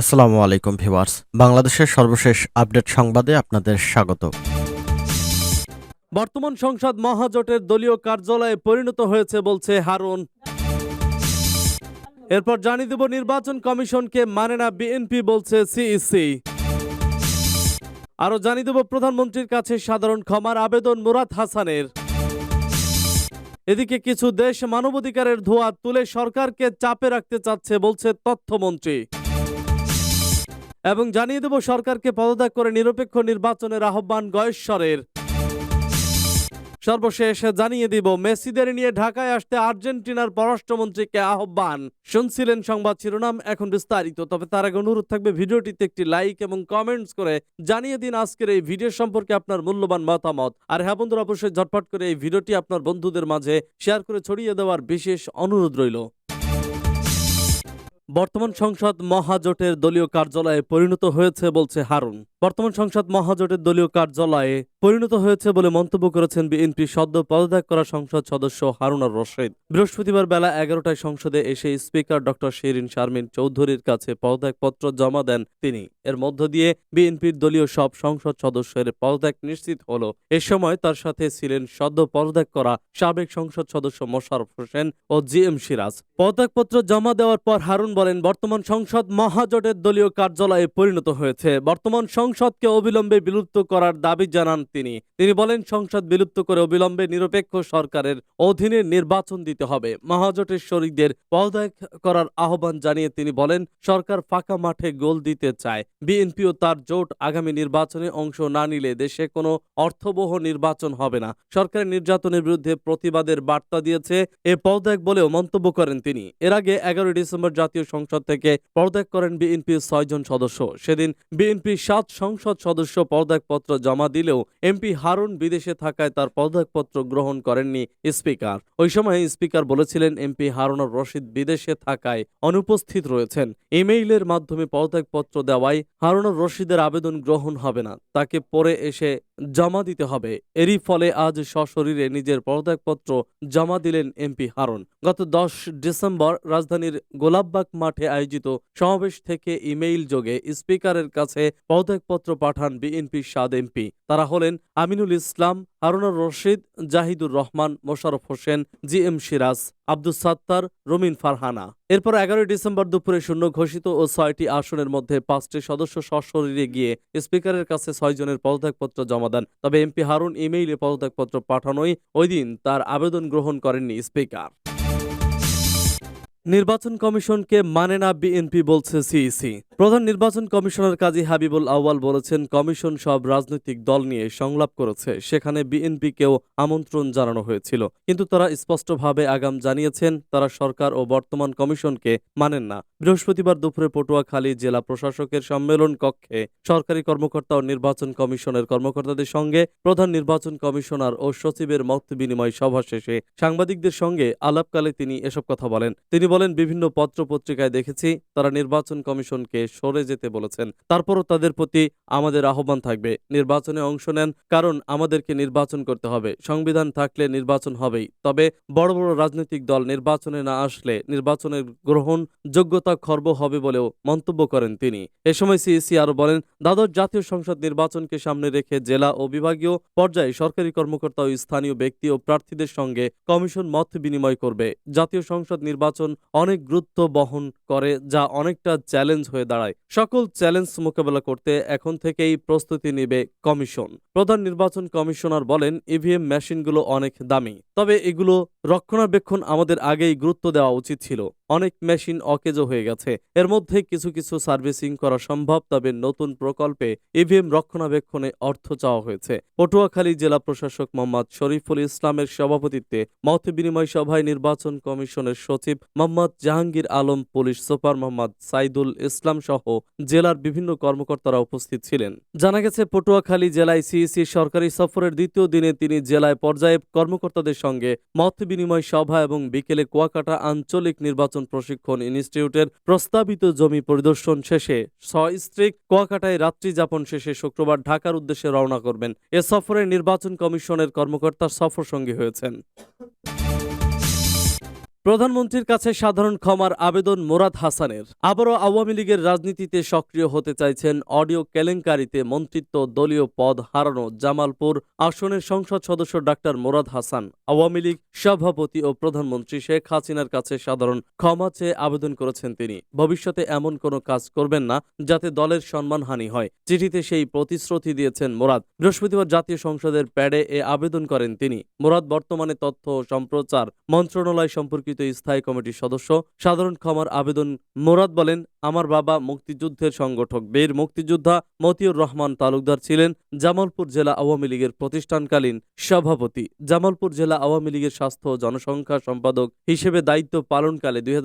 আসসালামু আলাইকুম ভিউয়ার্স। বাংলাদেশের সর্বশেষ আপডেট সংবাদে আপনাদের স্বাগত। বর্তমান সংসদ মহাজোটের দলীয় কার্যালয়ে পরিণত হয়েছে বলছে হারুন। এরপর জানিয়ে দেব, নির্বাচন কমিশনকে মানে না বিএনপি বলছে সিইসি। আরও জানিয়ে দেব, প্রধানমন্ত্রীর কাছে সাধারণ ক্ষমার আবেদন মুরাদ হাসানের। এদিকে কিছু দেশ মানবাধিকারের ধোয়া তুলে সরকারকে চাপে রাখতে চাচ্ছে বলছে তথ্যমন্ত্রী। এবং জানিয়ে দেব সরকারকে পদত্যাগ করে নিরপেক্ষ নির্বাচনের আহ্বান গয়েশ্বরের। সর্বশেষ জানিয়ে দিব, মেসিদের নিয়ে ঢাকায় আসতে আর্জেন্টিনার পররাষ্ট্রমন্ত্রীকে আহ্বান। শুনছিলেন সংবাদ শিরোনাম, এখন বিস্তারিত। তবে তার আগে অনুরোধ থাকবে, ভিডিওটিতে একটি লাইক এবং কমেন্টস করে জানিয়ে দিন আজকের এই ভিডিও সম্পর্কে আপনার মূল্যবান মতামত। আর হ্যাঁ বন্ধুরা, অবশ্যই ঝটপট করে এই ভিডিওটি আপনার বন্ধুদের মাঝে শেয়ার করে ছড়িয়ে দেওয়ার বিশেষ অনুরোধ রইল। বর্তমান সংসদ মহাজোটের দলীয় কার্যালয়ে পরিণত হয়েছে বলছে হারুন। বর্তমান সংসদ মহাজোটের দলীয় কার্যালয়ে পরিণত হয়েছে বলে মন্তব্য করেছেন বিএনপি সদ্য পদত্যাগ করা সংসদ সদস্য হারুনার রশিদ। বৃহস্পতিবার বেলা এগারোটায় সংসদে এসে স্পিকার ডক্টর শিরিন শারমিন চৌধুরীর কাছে পদত্যাগপত্র জমা দেন তিনি। এর মধ্য দিয়ে বিএনপির দলীয় সব সংসদ সদস্যের পদত্যাগ নিশ্চিত হল। এ সময় তার সাথে ছিলেন সদ্য পদত্যাগ করা সাবেক সংসদ সদস্য মোশারফ হোসেন ও জি এম সিরাজ। পদত্যাগপত্র জমা দেওয়ার পর হারুন বলেন, বর্তমান সংসদ মহাজোটের দলীয় কার্যালয়ে পরিণত হয়েছে। বর্তমান সংসদকে অবিলম্বে বিলুপ্ত করার দাবি জানান তিনি। তিনি বলেন, সংসদ বিলুপ্ত করে অবিলম্বে নিরপেক্ষ সরকারের অধীনে নির্বাচন দিতে হবে। মহাজোটের শরিকদের পদত্যাগ করার আহ্বান জানিয়ে তিনি বলেন, সরকার ফাঁকা মাঠে গোল দিতে চায়। বিএনপি ও তার জোট আগামী নির্বাচনে অংশ না নিলে দেশে কোনো অর্থবহ নির্বাচন হবে না। সরকারের নির্যাতনের বিরুদ্ধে প্রতিবাদের বার্তা দিয়েছে এ পদত্যাগ বলেও মন্তব্য করেন তিনি। এর আগে এগারোই ডিসেম্বর জাতীয় সংসদ থেকে পদত্যাগ করেন বিএনপির ছয়জন সদস্য। সেদিন বিএনপির সাত সংসদ সদস্য পদত্যাগপত্র জমা দিলেও এমপি হারুন বিদেশে থাকায় তার পদত্যাগপত্র গ্রহণ করেননি স্পিকার। ওই সময় স্পিকার বলেছিলেন, এমপি হারুনুর রশিদ বিদেশে থাকায় অনুপস্থিত রয়েছেন। ইমেইলের মাধ্যমে পদত্যাগপত্র দেওয়ায় হারুনুর রশিদের আবেদন গ্রহণ হবে না, তাকে পরে এসে জমা দিতে হবে। এরই ফলে আজ সশরীরে নিজের পদত্যাগপত্র জমা দিলেন এমপি হারুন। গত দশ ডিসেম্বর রাজধানীর গোলাপবাগ মাঠে আয়োজিত সমাবেশ থেকে ইমেইল যোগে স্পিকারের কাছে পদত্যাগপত্র পাঠান বিএনপির সাদ এমপি। তারা হলেন আমিনুল ইসলাম, হারুনুর রশিদ, জাহিদুর রহমান মোশারফ হোসেন জি এম সিরাজ, আব্দুস সাত্তার, রমিন ফারহানা। এরপর এগারোই ডিসেম্বর দুপুরে শূন্য ঘোষিত ও ছয়টি আসনের মধ্যে পাঁচটি সদস্য সশরীরে গিয়ে স্পিকারের কাছে ছয়জনের পদত্যাগপত্র জমা দেন। তবে এমপি হারুন ইমেইলে পদত্যাগপত্র পাঠানোই ওই দিন তার আবেদন গ্রহণ করেননি স্পিকার। নির্বাচন কমিশনকে মানে না বিএনপি বলছে সিইসি। প্রধান নির্বাচন কমিশনার কাজী হাবিবুল আউয়াল বলেছেন, কমিশন সব রাজনৈতিক দল নিয়ে সংলাপ করেছে। সেখানে বিএনপিকেও আমন্ত্রণ জানানো হয়েছিল। কিন্তু তারা স্পষ্টভাবে আগাম জানিয়েছেন, তারা সরকার ও বর্তমান কমিশনকে মানেন না। বৃহস্পতিবার দুপুরে পটুয়াখালী জেলা প্রশাসকের সম্মেলন কক্ষে সরকারি কর্মকর্তা ও নির্বাচন কমিশনের কর্মকর্তাদের সঙ্গে প্রধান নির্বাচন কমিশনার ও সচিবের মত বিনিময় সভা শেষে সাংবাদিকদের সঙ্গে আলাপকালে তিনি এসব কথা বলেন। তিনি বলেন, বিভিন্ন পত্র পত্রিকায় দেখেছি তারা নির্বাচন কমিশনকে সরে যেতে বলেছেন। তারপরও তাদের প্রতি আমাদের আহ্বান থাকবে। নির্বাচনে অংশ নেন, কারণ আমাদেরকে নির্বাচন করতে হবে। সংবিধান থাকলে নির্বাচন হবেই। তবে বড় বড় রাজনৈতিক দল নির্বাচনে না আসলে নির্বাচনের গ্রহণ যোগ্যতা খর্ব হবে বলেও মন্তব্য করেন তিনি। এ সময় সিইসি আরও বলেন দ্বাদশ জাতীয় সংসদ নির্বাচনকে সামনে রেখে জেলা ও বিভাগীয় পর্যায়ে সরকারি কর্মকর্তা ও স্থানীয় ব্যক্তি ও প্রার্থীদের সঙ্গে কমিশন মত বিনিময় করবে। জাতীয় সংসদ নির্বাচন অনেক গুরুত্ব বহন করে, যা অনেকটা চ্যালেঞ্জ হয়ে দাঁড়ায়। সকল চ্যালেঞ্জ মোকাবেলা করতে এখন থেকেই প্রস্তুতি নেবে কমিশন। প্রধান নির্বাচন কমিশনার বলেন ইভিএম মেশিনগুলো অনেক দামি। তবে এগুলো রক্ষণাবেক্ষণ আমাদের আগেই গুরুত্ব দেওয়া উচিত ছিল। অনেক মেশিন অকেজো হয়ে গেছে। এর মধ্যে কিছু কিছু সার্ভিসিং করা সম্ভব, তবে নতুন প্রকল্পে ইভিএম রক্ষণাবেক্ষণে অর্থ চাওয়া হয়েছে। পটুয়াখালী জেলা প্রশাসক মোহাম্মদ শরীফুল ইসলামের সভাপতিত্বে মত বিনিময় সভায় নির্বাচন কমিশনের সচিব মোহাম্মদ জাহাঙ্গীর আলম, পুলিশ সুপার মোহাম্মদ সাইদুল ইসলাম সহ জেলার বিভিন্ন কর্মকর্তারা উপস্থিত ছিলেন। জানা গেছে, পটুয়াখালী জেলায় সিইসি সরকারি সফরের দ্বিতীয় দিনে তিনি জেলায় পর্যায়ে কর্মকর্তাদের সঙ্গে মত বিনিময় সভা এবং বিকেলে কুয়াকাটা আঞ্চলিক নির্বাচন প্রশিক্ষণ ইনস্টিটিউটের প্রস্তাবিত জমি পরিদর্শন শেষে সস্ত্রীক কুয়াকাটায় রাত্রি যাপন শেষে শুক্রবার ঢাকার উদ্দেশ্যে রওনা করবেন। এ সফরে নির্বাচন কমিশনের কর্মকর্তা সফর সঙ্গী হয়েছেন। প্রধানমন্ত্রীর কাছে সাধারণ ক্ষমার আবেদন মোরাদ হাসানের। আবারও আওয়ামী লীগের রাজনীতিতে সক্রিয় হতে চাইছেন অডিও কেলেঙ্কারিতে মন্ত্রিত্ব দলীয় পদ হারানো জামালপুর আসনের সংসদ সদস্য ডাক্তার মোরাদ হাসান। আওয়ামী লীগ সভাপতি ও প্রধানমন্ত্রী শেখ হাসিনার কাছে সাধারণ ক্ষমা চেয়ে আবেদন করেছেন তিনি। ভবিষ্যতে এমন কোনো কাজ করবেন না, যাতে দলের সম্মানহানি হয়। চিঠিতে সেই প্রতিশ্রুতি দিয়েছেন মোরাদ। বৃহস্পতিবার জাতীয় সংসদের প্যাডে এ আবেদন করেন তিনি। মোরাদ বর্তমানে তথ্য ও সম্প্রচার মন্ত্রণালয় সম্পর্কিত স্থায়ী কমিটির সদস্য সাধারণ ক্ষমার আবেদন মোরাদ বলেন, আমার বাবা মুক্তিযুদ্ধের সংগঠক। বীর মুক্তিযোদ্ধা মতিউর রহমান তালুকদার ছিলেন জামালপুর জেলা আওয়ামী লীগের প্রতিষ্ঠানকালীন সভাপতি। জামালপুর জেলা আওয়ামী লীগের স্বাস্থ্য ও জনসংখ্যা সম্পাদক হিসেবে দায়িত্ব পালনকালে দুই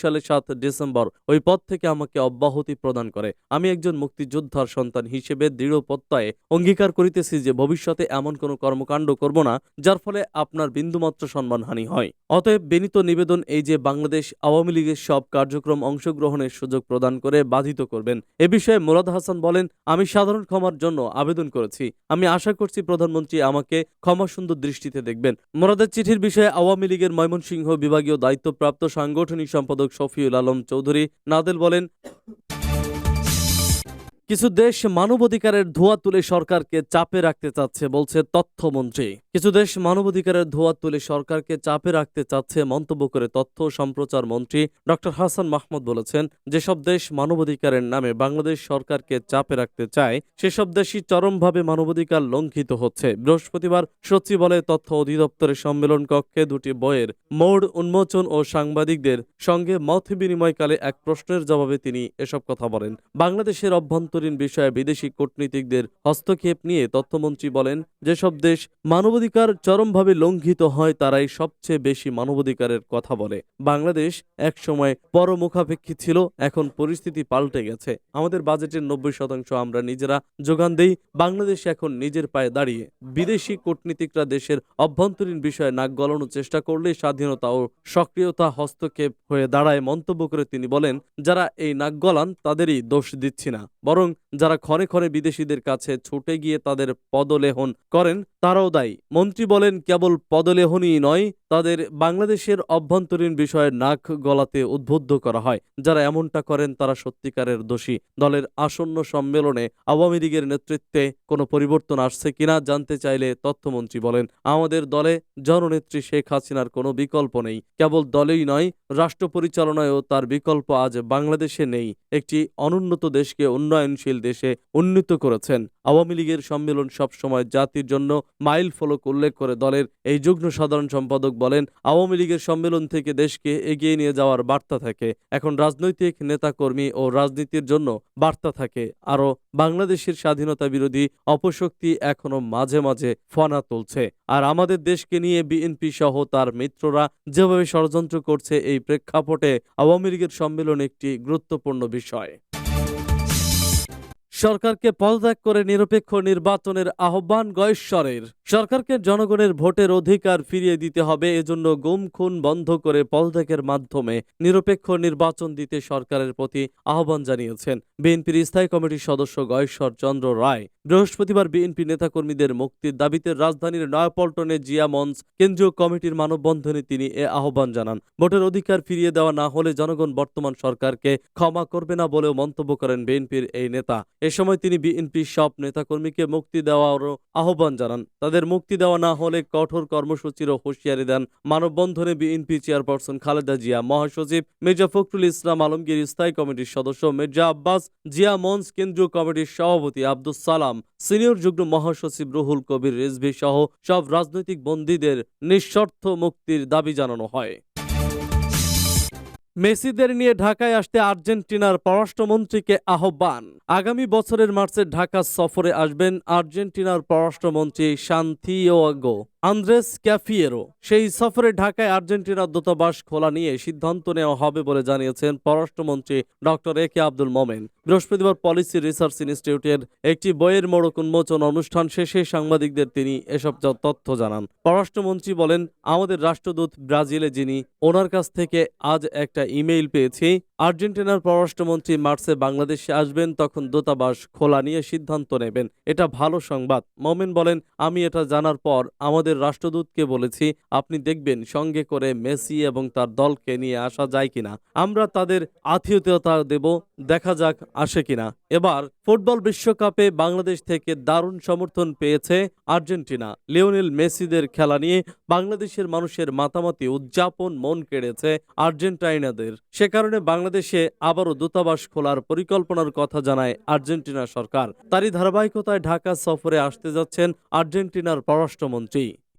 সালের সাত ডিসেম্বর ওই পদ থেকে আমাকে অব্যাহতি প্রদান করে। আমি একজন মুক্তিযোদ্ধার সন্তান হিসেবে দৃঢ় প্রত্যয়ে অঙ্গীকার করিতেছি যে ভবিষ্যতে এমন কোনো কর্মকাণ্ড করব না, যার ফলে আপনার বিন্দুমাত্র সম্মানহানি হয়। অতএব বিনীত নিবেদন এই যে বাংলাদেশ আওয়ামী লীগের সব কার্যক্রম অংশগ্রহণের সুযোগ প্রদান করে বাধিত করবেন। এ বিষয়ে মোরাদ হাসান বলেন, আমি সাধারণ ক্ষমার জন্য আবেদন করেছি। আমি আশা করছি প্রধানমন্ত্রী আমাকে ক্ষমা সুন্দর দৃষ্টিতে দেখবেন। মোরাদের চিঠির বিষয়ে আওয়ামী লীগের ময়মনসিংহ বিভাগীয় দায়িত্বপ্রাপ্ত সাংগঠনিক সম্পাদক শফিউল আলম চৌধুরী নাদেল বলেন কিছু দেশ মানবাধিকারের ধোয়া তুলে সরকারকে চাপে রাখতে চাচ্ছে, বলছে তথ্যমন্ত্রী। কিছু দেশ মানবাধিকারের ধোয়া তুলে সরকারকে চাপে রাখতে চাচ্ছে মন্তব্য করে তথ্য সম্প্রচার মন্ত্রী ডক্টর হাসান মাহমুদ বলেছেন, যেসব দেশ মানবাধিকারের নামে বাংলাদেশ সরকারকে চাপে রাখতে চায়, সেসব দেশই চরমভাবে মানবাধিকার লঙ্ঘিত হচ্ছে। বৃহস্পতিবার সচিবালয় তথ্য অধিদপ্তরের সম্মেলন কক্ষে দুটি বইয়ের মোড় উন্মোচন ও সাংবাদিকদের সঙ্গে মত বিনিময়কালে এক প্রশ্নের জবাবে তিনি এসব কথা বলেন। বাংলাদেশের অভ্যন্তরীণ বিষয়ে বিদেশি কূটনীতিকদের হস্তক্ষেপ নিয়ে তথ্যমন্ত্রী বলেন, যেসব দেশ মানবাধিকার চরমভাবে লঙ্ঘিত হয়, তারাই সবচেয়ে বেশি মানবাধিকারের কথা বলে। বাংলাদেশ একসময় পরমুখাপেক্ষী ছিল, এখন পরিস্থিতি পাল্টে গেছে। আমাদের বাজেটের নব্বই শতাংশ আমরা নিজেরা যোগান দেই, বাংলাদেশ এখন নিজের পায়ে দাঁড়িয়ে। বিদেশি কূটনীতিকরা দেশের অভ্যন্তরীণ বিষয়ে নাক গলানোর চেষ্টা করলে স্বাধীনতা ও সক্রিয়তা হস্তক্ষেপ হয়ে দাঁড়ায় মন্তব্য করে তিনি বলেন, যারা এই নাক গলান, তাদেরই দোষ দিচ্ছি না। বরং যারা ক্ষণে ক্ষণে বিদেশিদের কাছে ছুটে গিয়ে তাদের পদলেহন করেন, তারাও দায়ী। মন্ত্রী বলেন, কেবল পদলেহনই নয় তাদের বাংলাদেশের অভ্যন্তরীণ বিষয়ে নাক গলাতে উদ্বুদ্ধ করা হয়। যারা এমনটা করেন, তারা সত্যিকারের দোষী। দলের আসন্ন সম্মেলনে আওয়ামী লীগের নেতৃত্বে কোনো পরিবর্তন আসছে কিনা জানতে চাইলে তথ্যমন্ত্রী বলেন, আমাদের দলে জননেত্রী শেখ হাসিনার কোনো বিকল্প নেই। কেবল দলেই নয়, রাষ্ট্র পরিচালনায়ও তার বিকল্প আজ বাংলাদেশে নেই। একটি অনুন্নত দেশকে উন্নয়নশীল দেশে উন্নীত করেছেন। আওয়ামী লীগের সম্মেলন সবসময় জাতির জন্য মাইল ফলক উল্লেখ করে দলের এই যুগ্ম সাধারণ সম্পাদক বলেন, আওয়ামী লীগের সম্মেলন থেকে দেশকে এগিয়ে নিয়ে যাওয়ার বার্তা থাকে। এখন রাজনৈতিক নেতাকর্মী ও রাজনীতির জন্য বার্তা থাকে। আরও, বাংলাদেশের স্বাধীনতা বিরোধী অপশক্তি এখনও মাঝে মাঝে ফনা তুলছে। আর আমাদের দেশকে নিয়ে বিএনপি সহ তার মিত্ররা যেভাবে ষড়যন্ত্র করছে, এই প্রেক্ষাপটে আওয়ামী লীগের সম্মেলন একটি গুরুত্বপূর্ণ বিষয়। সরকারকে পদত্যাগ করে নিরপেক্ষ নির্বাচনের আহ্বান গয়েশ্বরের। সরকারকে জনগণের ভোটের অধিকার ফিরিয়ে দিতে হবে, এজন্য গুম, খুন বন্ধ করে পদত্যাগের মাধ্যমে নিরপেক্ষ নির্বাচন দিতে সরকারের প্রতি আহ্বান জানিয়েছেন বিএনপির স্থায়ী কমিটির সদস্য গয়েশ্বর চন্দ্র রায়। বৃহস্পতিবার বিএনপি নেতাকর্মীদের মুক্তির দাবিতে রাজধানীর নয়াপল্টনে জিয়া মঞ্চ কেন্দ্রীয় কমিটির মানববন্ধনে তিনি এ আহ্বান জানান। ভোটের অধিকার ফিরিয়ে দেওয়া না হলে জনগণ বর্তমান সরকারকে ক্ষমা করবে না বলেও মন্তব্য করেন বিএনপির এই নেতা। এ সময় তিনি বিএনপির সব নেতাকর্মীকে মুক্তি দেওয়ারও আহ্বান জানান। তাদের মুক্তি দেওয়া না হলে কঠোর কর্মসূচিরও হুঁশিয়ারি দেন মানববন্ধনে বিএনপি চেয়ারপারসন খালেদা জিয়া, মহাসচিব মির্জা ফখরুল ইসলাম আলমগীর, স্থায়ী কমিটির সদস্য মির্জা আব্বাস, জিয়া মঞ্চ কেন্দ্রীয় কমিটির সভাপতি আব্দুস সালাম। সিনিয়র যুগ্ম মহাসচিব রুহুল কবির রেজভি সহ সব রাজনৈতিক বন্দীদের নিঃশর্ত মুক্তির দাবি জানানো হয়। মেসিদের নিয়ে ঢাকায় আসতে আর্জেন্টিনার পররাষ্ট্রমন্ত্রীকে আহ্বান। আগামী বছরের মার্চে ঢাকা সফরে আসবেন আর্জেন্টিনার পররাষ্ট্রমন্ত্রী শান্তিওয়াগো। আন্দ্রেস ক্যাফিয়েরো, সেই সফরে ঢাকায় আর্জেন্টিনার দূতাবাস খোলা নিয়ে সিদ্ধান্ত নেওয়া হবে বলে জানিয়েছেন পররাষ্ট্রমন্ত্রী ডক্টর এ কে আব্দুল মোমেন। বৃহস্পতিবার পলিসি রিসার্চ ইনস্টিটিউটের একটি বইয়ের মোড়ক উন্মোচন অনুষ্ঠান শেষে সাংবাদিকদের তিনি এসব তথ্য জানান। পররাষ্ট্রমন্ত্রী বলেন, আমাদের রাষ্ট্রদূত ব্রাজিলে যিনি, ওনার কাছ থেকে আজ একটা ইমেইল পেয়েছি। আর্জেন্টিনার পররাষ্ট্রমন্ত্রী মার্চে বাংলাদেশে আসবেন, তখন দূতাবাস খোলা নিয়ে সিদ্ধান্ত নেবেন। এটা ভালো সংবাদ। মোমেন বলেন, আমি এটা জানার পর আমাদের ভারতের রাষ্ট্রদূতকে বলেছি, আপনি দেখবেন সঙ্গে করে মেসি এবং তার দলকে নিয়ে আসা যায় কিনা। আমরা তাদের আত্মীয়তা দেব, দেখা যাক আসে কিনা। এবার ফুটবল বিশ্বকাপে বাংলাদেশ থেকে দারুণ সমর্থন পেয়েছে আর্জেন্টিনা। লিওনেল মেসিদের খেলা নিয়ে বাংলাদেশের মানুষের মাতামাতি, উদযাপন মন কেড়েছে আর্জেন্টাইনাদের। সে কারণে বাংলাদেশে আবারও দূতাবাস খোলার পরিকল্পনার কথা জানায় আর্জেন্টিনা সরকার। তারই ধারাবাহিকতায় ঢাকা সফরে আসতে যাচ্ছেন আর্জেন্টিনার পররাষ্ট্রমন্ত্রী।